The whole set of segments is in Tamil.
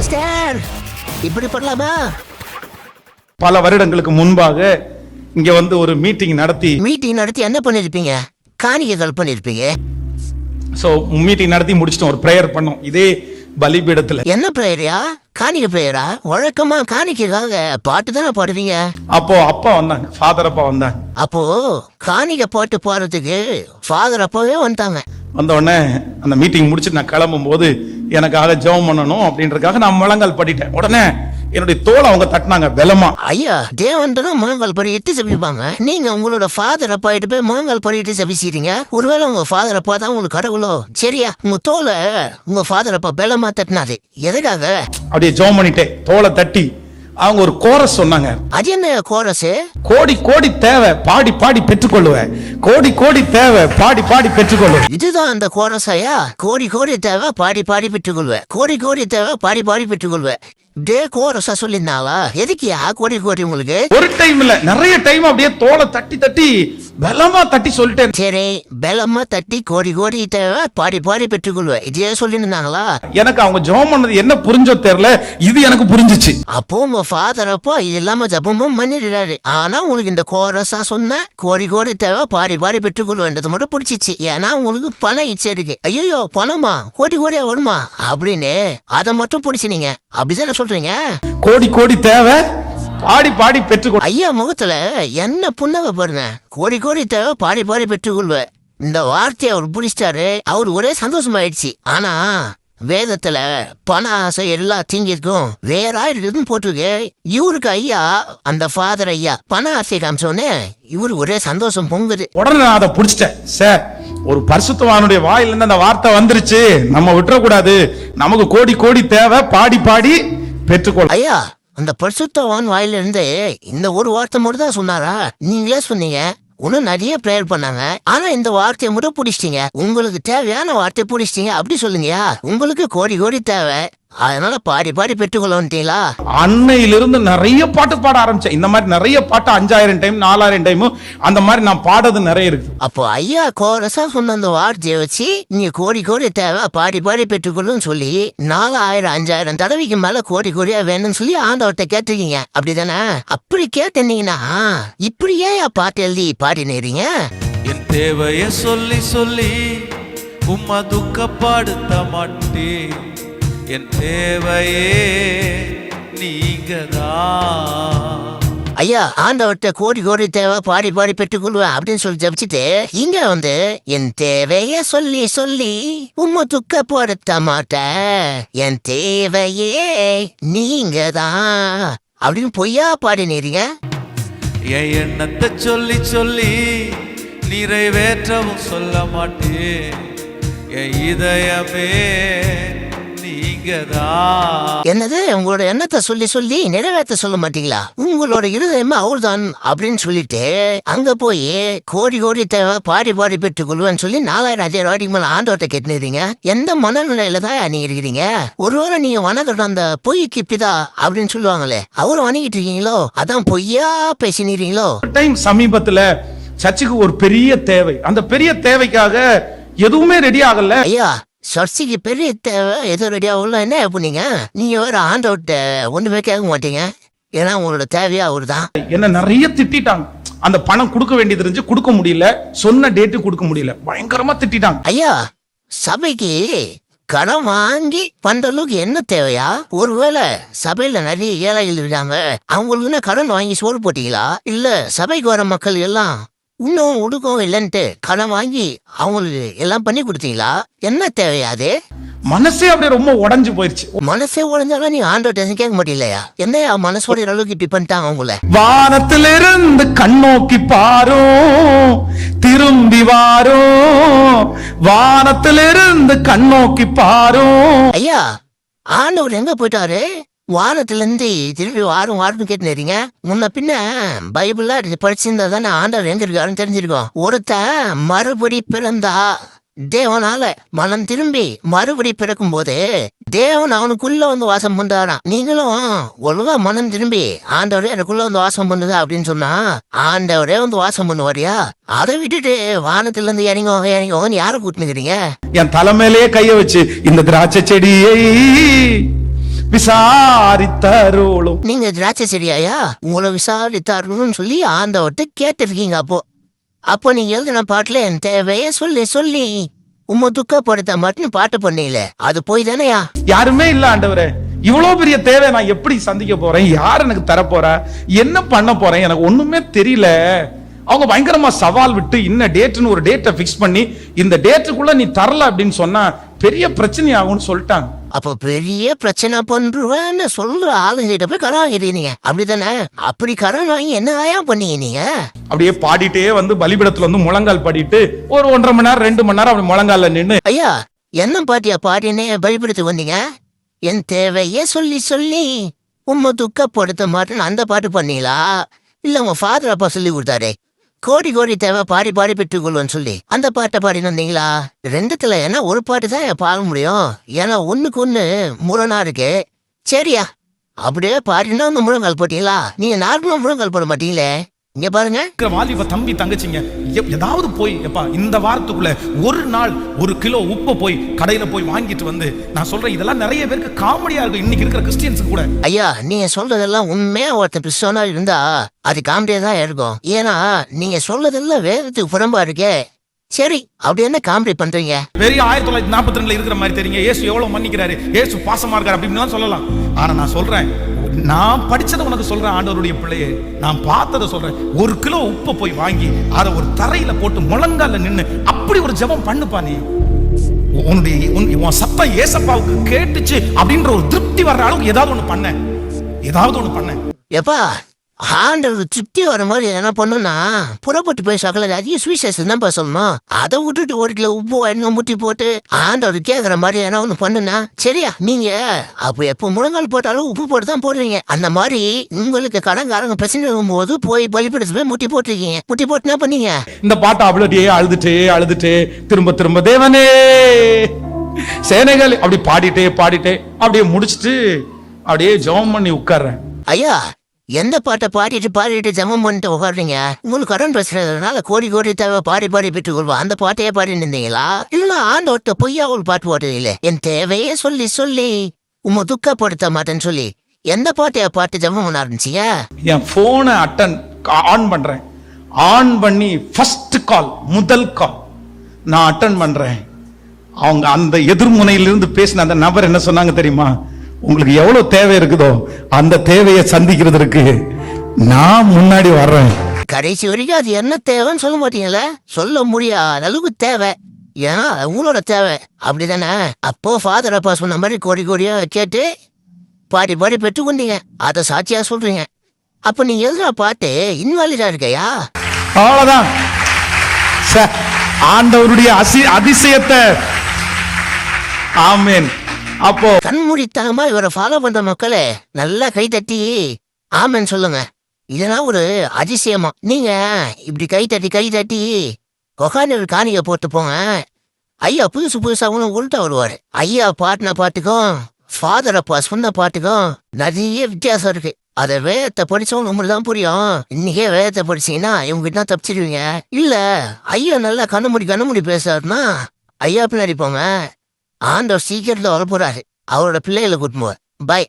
மாஸ்டர் இப்படி பண்ணலாமா? பல வருடங்களுக்கு முன்பாக இங்க வந்து ஒரு மீட்டிங் நடத்தி மீட்டிங் நடத்தி என்ன பண்ணிருப்பீங்க காணிக்கைகள் பண்ணிருப்பீங்க ஸோ மீட்டிங் நடத்தி முடிச்சிட்டோம். ஒரு ப்ரேயர் பண்ணோம். இதே பலிபீடத்துல. என்ன பிரேயரா காணிக்கை பிரேயரா வழக்கமா காணிக்கைக்காக பாட்டு தானே பாடுவீங்க? அப்போ அப்பா வந்தாங்க. ஃபாதர் அப்பா வந்தாங்க. அப்போ காணிக்கை பாட்டு பாடுறதுக்கு ஃபாதர் அப்பவே வந்துட்டாங்க. வந்த உடனே அந்த மீட்டிங் முடிச்சுட்டு நான் கிளம்பும் போது எனக்காக ஜெபம் பண்ணணும் அப்படின்றதுக்காக நான் முழங்கால் படிட்டேன். உடனே என்னுடைய தோலை அவங்க தட்டினாங்க பலமா ஐயா தேவன்தான் முழங்கால் படிட்டு செபிப்பாங்க? நீங்க உங்களோட ஃபாதர் அப்பா கிட்ட போய் முழங்கால் படிட்டு செபிச்சிட்டீங்க? ஒருவேளை உங்க ஃபாதர் அப்பா தான் உங்களுக்கு கடவுளோ சரியா உங்க தோலை உங்க ஃபாதர் அப்பா பலமா தட்டினாரு. எதுக்காக? அப்படியே ஜெபம் பண்ணிட்டேன். தோலை தட்டி அவங்க ஒரு கோரஸ் சொன்னாங்க. அது என்ன கோரஸு கோடி கோடி தேவை பாடி பாடி பெற்றுக்கொள்ளுவேன். கோடி கோடி தேவை பாடி பாடி பெற்றுக்கொள்ளுவேன். இதுதான் அந்த கோரஸையா கோடி கோடி தேவை பாடி பாடி பெற்றுக்கொள்வேன். கோடி கோடி தேவை பாடி பாடி பெற்றுக்கொள்வேன். டே கோரஸா சொல்லியிருந்தாளா எதுக்கியா கோடி கோடி உங்களுக்கு? ஒரு டைம் இல்ல நிறைய டைம் அப்படியே தோலை தட்டி தட்டி பலமா தட்டி சொல்லிட்டேன். சரி பலமா தட்டி கோடி கோடி பாடி பாடி பெற்றுக்கொள்வேன் இதே சொல்லியிருந்தாங்களா? எனக்கு அவங்க ஜெபம் பண்ணது என்ன புரிஞ்சோ தெரியல இது எனக்கு புரிஞ்சுச்சு. அப்போ உங்க ஃபாதர் அப்போ இது இல்லாம ஜபமும் பண்ணிடுறாரு. ஆனா உங்களுக்கு இந்த கோரஸா சொன்ன கோடி கோடி தேவை பாடி பாடி பெற்றுக்கொள்வேன்றது மட்டும் பிடிச்சிச்சு ஏன்னா உங்களுக்கு பணம் இச்சை இருக்கு. ஐயோ பணமா? கோடி கோடியா வருமா? அப்படின்னு அதை மட்டும் பிடிச்சி நீங்க அப்படிதானே சொல்றீங்க? கோடி கோடி தேவை. பாடி பாடி பெற்றுக்கொள். ஐயா முகத்துல என்ன புன்னகை பாருங்க. கோடி கோடி தேவை பாடி பாடி பெற்றுக்கொள்வேன். இந்த வார்த்தையை அவர் பிடிச்சிட்டாரு அவர் ஒரே சந்தோஷமாயிடுச்சு. ஆனா வேதத்துல பண ஆசை எல்லா தீங்கிருக்கும் வேற இருக்குதுன்னு போட்டிருக்கு. இவருக்கு ஐயா அந்த ஃபாதர் ஐயா பண ஆசை காமிச்சோன்னே இவரு ஒரே சந்தோஷம் பொங்குது. உடனே நான் அதை புடிச்சிட்டேன் சார் ஒரு பரிசுத்தவானுடைய வாயில இருந்து அந்த வார்த்தை வந்துருச்சு. நம்ம விட்டுறக்கூடாது. நமக்கு கோடி கோடி தேவை. பாடி பாடி பெற்றுக்கொள்ள ஐயா அந்த பரிசுத்தவான் வாயில இருந்து இந்த ஒரு வார்த்தை மட்டும் தான் சொன்னாரா? நீங்களே சொன்னீங்க. இன்னும் நிறைய ப்ரேயர் பண்ணாங்க. ஆனா இந்த வார்த்தையை மட்டும் பிடிச்சிட்டீங்க. உங்களுக்கு தேவையான வார்த்தை பிடிச்சிட்டீங்க. அப்படி சொல்லுங்கயா உங்களுக்கு கோடி கோடி தேவை. அதனால பாடி பாடி பெற்றுக்கொள்ள வந்துட்டீங்களா? அன்னையிலிருந்து நிறைய பாட்டு பாட ஆரம்பிச்சேன். இந்த மாதிரி நிறைய பாட்டு அஞ்சாயிரம் டைம் நாலாயிரம் டைம் அந்த மாதிரி நான் பாடுறது நிறைய இருக்கு. அப்போ ஐயா கோரஸா சொன்ன அந்த வார்த்தையை வச்சு நீங்க கோடி கோடி தேவை பாடி பாடி பெற்றுக்கொள்ளுன்னு சொல்லி நாலாயிரம் அஞ்சாயிரம் தடவைக்கு மேல கோடி கோடியா வேணும்னு சொல்லி ஆண்டவர்கிட்ட கேட்டிருக்கீங்க. அப்படிதானே? அப்படி கேட்டீங்கன்னா இப்படி ஏன் பாட்டு எழுதி பாடினீங்க? என் தேவைய சொல்லி சொல்லி உம்மா துக்கப்படுத்த மாட்டேன். என் தேவையே நீங்கதான் ஐயா ஆண்டவர்கிட்ட கோடி கோடி தேவை பாடி பாடி பெற்றுக்கொள்வேன் அப்படின்னு சொல்லி ஜபிச்சுட்டு இங்க வந்து என் தேவைய சொல்லி சொல்லி உம்ம துக்கப்படுத்த மாட்டேன். என் தேவையே நீங்க தான் அப்படின்னு பொய்யா பாடினீங்க என் எண்ணத்தை சொல்லி சொல்லி நிறைவேற்றவும் சொல்ல மாட்டேன். என் இதயமே என்னது? உங்களோட எண்ணத்தை சொல்லி சொல்லி நிறைவேற்ற சொல்ல மாட்டீங்களா? உங்களோட இருதயமா அவர்தான் அப்படின்னு சொல்லிட்டு அங்க போய் கோடி கோடி தேவை பாடி பாடி பெற்றுக் கொள்வேன்னு சொல்லி நாலாயிரம் அஞ்சாயிரம் வாடிக்கு மேல ஆண்டவர்கிட்ட கேட்டுனீங்க. எந்த மனநிலையில தான் நீங்க இருக்கிறீங்க? ஒருவேளை நீங்க வணங்குற அந்த பொய்க்கு பிதா அப்படின்னு சொல்லுவாங்களே அவரை வணங்கிட்டு இருக்கீங்களோ? அதான் பொய்யா பேசினீங்களோ? டைம் சமீபத்துல சர்ச்சுக்கு ஒரு பெரிய தேவை. அந்த பெரிய தேவைக்காக எதுவுமே ரெடி ஆகல. ஐயா சர்ச்சைக்கு பெரிய தேவை எதோ ரெடியா உள்ள என்ன பண்ணீங்க? நீங்க வேற ஆண்டவர்கிட்ட ஒண்ணுமே கேட்க மாட்டீங்க. ஏன்னா உங்களோட தேவையா அவரு தான் என்ன நிறைய திட்டிட்டாங்க. அந்த பணம் கொடுக்க வேண்டியது இருந்துச்சு கொடுக்க முடியல. சொன்ன டேட்டு கொடுக்க முடியல. பயங்கரமா திட்டிட்டாங்க. ஐயா சபைக்கு கடன் வாங்கி பண்ற அளவுக்கு என்ன தேவையா? ஒருவேளை சபையில நிறைய ஏழைகள் இருக்காங்க. அவங்களுக்குன்னு கடன் வாங்கி சோறு போட்டீங்களா? இல்ல சபைக்கு வர மக்கள் எல்லாம் இன்னும் உடுக்கம் இல்லைன்ட்டு கடன் வாங்கி அவங்களுக்கு எல்லாம் பண்ணி கொடுத்தீங்களா? என்ன தேவையா அது? மனசே அப்படியே ரொம்ப உடைஞ்சு போயிருச்சு. மனசே உடஞ்சாலும் நீ ஆண்டோ டென்ஷன் கேட்க முடியலையா என்னையா மனசோட அளவுக்கு இப்படி பண்ணிட்டாங்க உங்களை வானத்திலிருந்து கண்ணோக்கி பாரோ திரும்பி வாரோ வானத்திலிருந்து கண்ணோக்கி பாரோ ஐயா ஆண்டவர் எங்க போயிட்டாரு? வாரத்துல இருந்து திருப்பி வாரம் வாரம் கேட்டுனீங்க முன்ன பின்ன பைபிள்ல படிச்சிருந்தா தானே ஆண்டவர் எங்க இருக்காருன்னு தெரிஞ்சிருக்கோம். ஒருத்தன் மறுபடி பிறந்தா தேவனால மனம் திரும்பி மறுபடி பிறக்கும் போது தேவன் அவனுக்குள்ள வந்து வாசம் பண்றாராம். நீங்களும் ஒழுங்கா மனம் திரும்பி ஆண்டவரே எனக்குள்ள வந்து வாசம் பண்ணுதா அப்படின்னு சொன்னா ஆண்டவரே வந்து வாசம் பண்ணுவாரியா? அதை விட்டுட்டு வானத்துல இருந்து இறங்கி இறங்கோன்னு யாரை கூட்டினுக்கிறீங்க? என் தலைமையிலேயே கைய வச்சு இந்த திராட்சை செடியை விசாரித்தருளும். நீங்க திராட்சை செடியாயா உங்களை விசாரித்தாருன்னு சொல்லி ஆண்டவர்கிட்ட கேட்டிருக்கீங்க அப்போ. அப்போ நீங்க எழுதின பாட்டுல என் தேவைய சொல்லி சொல்லி உம்ம துக்கப்படுத்த மட்டும் பாட்டு பண்ணீங்கள அது போய் தானேயா? யாருமே இல்ல ஆண்டவரே. இவ்வளவு பெரிய தேவை நான் எப்படி சந்திக்க போறேன்? யார் எனக்கு தர போறா என்ன பண்ண போறேன்? எனக்கு ஒண்ணுமே தெரியல. அவங்க பயங்கரமா சவால் விட்டு இன்ன டேட்னு ஒரு டேட்டை ஃபிக்ஸ் பண்ணி இந்த டேட்டுக்குள்ள நீ தரல அப்படின்னு சொன்னா பெரிய பிரச்சனை ஆகும்னு சொல்லிட்டாங்க. அப்போ பெரிய பிரச்சனை பண்றேன்னு சொல்ற ஆளுங்கிட்ட போய் கடன் வாங்கிட்டீங்க அப்படிதானே? அப்படி கடன் வாங்கி என்ன ஆயா பண்ணீங்க நீங்க? அப்படியே பாடிட்டே வந்து பலிபிடத்துல வந்து முழங்கால் பாடிட்டு ஒரு ஒன்றரை மணி நேரம் ரெண்டு மணி நேரம் அப்படி முழங்கால்ல நின்னு. ஐயா என்ன பாட்டியா பாட்டினே பயப்படுத்தி வந்தீங்க? என் தேவையே சொல்லி சொல்லி உம்மை துக்கப்படுத்த மாட்டேன்னு அந்த பாட்டு பண்ணீங்களா? இல்ல உங்க ஃபாதர் அப்பா சொல்லி கொடுத்தாரே. கோடி கோடி தேவை பாடி பாடி பெற்றுக்கொள்ளுன்னு சொல்லி. அந்த பாட்டை பாடி வந்தீங்களா? ரெண்டுத்துல ஏன்னா ஒரு பாட்டு தான் பாட முடியும். ஏன்னா ஒண்ணுக்கு ஒண்ணு முரணா இருக்கு. சரியா? அப்படியே பாடினா அந்த முழங்கால் போட்டீங்களா? நீங்க நார்மலா முழங்கால் போட மாட்டீங்களே. இங்க பாருங்க. வாலிப தம்பி தங்கச்சிங்க ஏதாவது போய் எப்பா இந்த வாரத்துக்குள்ள ஒரு நாள் ஒரு கிலோ உப்பை போய் கடையில போய் வாங்கிட்டு வந்து நான் சொல்றேன் இதெல்லாம் நிறைய பேருக்கு காமெடியா இருக்கும். இன்னைக்கு இருக்கிற கிறிஸ்டியன்ஸுக்கு கூட. ஐயா நீங்க சொல்றதெல்லாம் உண்மையா ஒருத்தர் கிறிஸ்தவனா இருந்தா அது காமெடியா தான் இருக்கும். ஏன்னா நீங்க சொல்றதெல்லாம் வேதத்துக்கு புறம்பா இருக்கே. சரி அப்படி என்ன காமெடி பண்றீங்க? பெரிய ஆயிரத்தி தொள்ளாயிரத்தி நாற்பத்தி ரெண்டுல இருக்கிற மாதிரி தெரியுங்க. ஏசு எவ்வளவு மன்னிக்கிறாரு? ஏசு பாசமா இருக்காரு அப்படின்னு சொல்லலாம். ஆனா நான் சொல்றேன் நான் படித்ததை உனக்கு சொல்றேன் ஆண்டவருடைய பிள்ளையே. நான் பார்த்ததை சொல்றேன். ஒரு கிலோ உப்பை போய் வாங்கி அதை ஒரு தரையில போட்டு முழங்கால நின்னு அப்படி ஒரு ஜெபம் பண்ணுப்பா நீ. உன்னுடைய உன் உன் சத்தம் ஏசப்பாவுக்கு கேட்டுச்சு அப்படின்ற ஒரு திருப்தி வர்ற அளவுக்கு ஏதாவது ஒண்ணு பண்ண. ஏதாவது ஒண்ணு பண்ண. எப்பா ஆண்டவர் திருப்தி வர மாதிரி என்ன பண்ணுனா புறப்பட்டு போய் சகல அதிக சுவிசேஷம் தான் சொல்லணும். அதை விட்டுட்டு ஒரு கிலோ உப்பு எண்ணெய் முட்டி போட்டு ஆண்டவர் கேட்குற மாதிரி என்ன ஒன்று பண்ணுனா சரியா நீங்க அப்போ எப்போ முழங்கால் போட்டாலும் உப்பு போட்டு தான் போடுறீங்க. அந்த மாதிரி உங்களுக்கு கடன்காரங்க பிரச்சனை இருக்கும்போது போய் பலிப்பிடிச்சு போய் முட்டி போட்டிருக்கீங்க. முட்டி போட்டு என்ன பண்ணீங்க? இந்த பாட்டை அப்படியே அழுதுட்டே அழுதுட்டே திரும்ப திரும்ப தேவனே! சேனைகள் அப்படி பாடிட்டே பாடிட்டே அப்படியே முடிச்சிட்டு அப்படியே ஜெபம் பண்ணி உட்கார்றேன். ஐயா எந்த பாட்டை பாடிட்டு பாடிட்டு ஜமம் பண்ணிட்டு உட்காடுறீங்க உங்களுக்கு கடன் பிரச்சனைனால கோடி கோடி தேவை பாடி பாடி பெற்றுக் கொள்வோம் அந்த பாட்டையே பாடி நின்றீங்களா இல்ல ஆண்டோட்ட பொய்யா ஒரு பாட்டு போட்டதில்லை என் தேவையே சொல்லி சொல்லி. உம துக்கப்படுத்த மாட்டேன்னு சொல்லி. எந்த பாட்டையா பாட்டு ஜெபம் பண்ண ஆரம்பிச்சியா என் போனை அட்டன் ஆன் பண்றேன். ஆன் பண்ணி ஃபர்ஸ்ட் கால் முதல் கால் நான் அட்டன் பண்றேன். அவங்க அந்த எதிர்முனையிலிருந்து பேசின அந்த நபர் என்ன சொன்னாங்க தெரியுமா? உங்களுக்கு எவ்வளவு தேவை இருக்குதோ அந்த தேவையை சந்திக்கிறதுக்கு நான் முன்னாடி வர்றேன். கடைசி வரைக்கும் அது என்ன தேவைன்னு சொல்ல மாட்டீங்களே? சொல்ல முடியாத அளவுக்கு தேவை. ஏன்னா உங்களோட தேவை. அப்படிதானே? அப்போ ஃபாதர் அப்பா சொன்ன மாதிரி கோடி கோடியா கேட்டு பாடி பாடி பெற்றுக்கொண்டீங்க அதை சாட்சியா சொல்றீங்க. அப்ப நீங்க எழுதுற பாட்டு? இன்வாலிடா இருக்கையா? அவ்வளவுதான். ஆண்டவருடைய அசி அதிசயத்தை. ஆமென். அப்போ கண்மூடித்தனமா இவரை ஃபாலோ பண்ற மக்களே நல்லா கை தட்டி. ஆமென்னு சொல்லுங்க. இதெல்லாம் ஒரு அதிசயமா. நீங்க இப்படி கை தட்டி கை தட்டி கொகானூர் காணிக்க போட்டு போங்க. ஐயா புதுசு புதுசாகவும் உள்ட்டா வருவாரு. ஐயா பாட்டின பாட்டுக்கும் ஃபாதர் அப்பா சொன்ன பாட்டுக்கும் நிறைய வித்தியாசம் இருக்கு. அதை வேதத்தை படிச்சவங்க உங்களுக்கு தான் புரியும். இன்னைக்கே வேதத்தை படிச்சீங்கன்னா இவங்க தான் தப்பிச்சிருவீங்க. இல்ல ஐயா நல்லா கண்ணமுடி கண்ணமுடி பேசுறாருன்னா ஐயா பின்னாடி போங்க. ஆண்டவர் சீக்கிரத்துல வர போறாரு அவரோட பிள்ளைகளை கூட்டிட்டு போவார். பை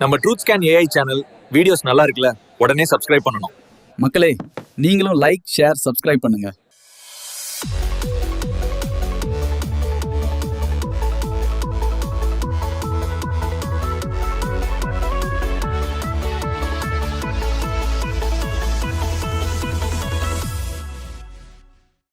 நம்ம truth scan AI channel videos நல்லா இருக்குல்ல? உடனே சப்ஸ்கிரைப் பண்ணணும். மக்களே நீங்களும் லைக் ஷேர் சப்ஸ்கிரைப் பண்ணுங்க.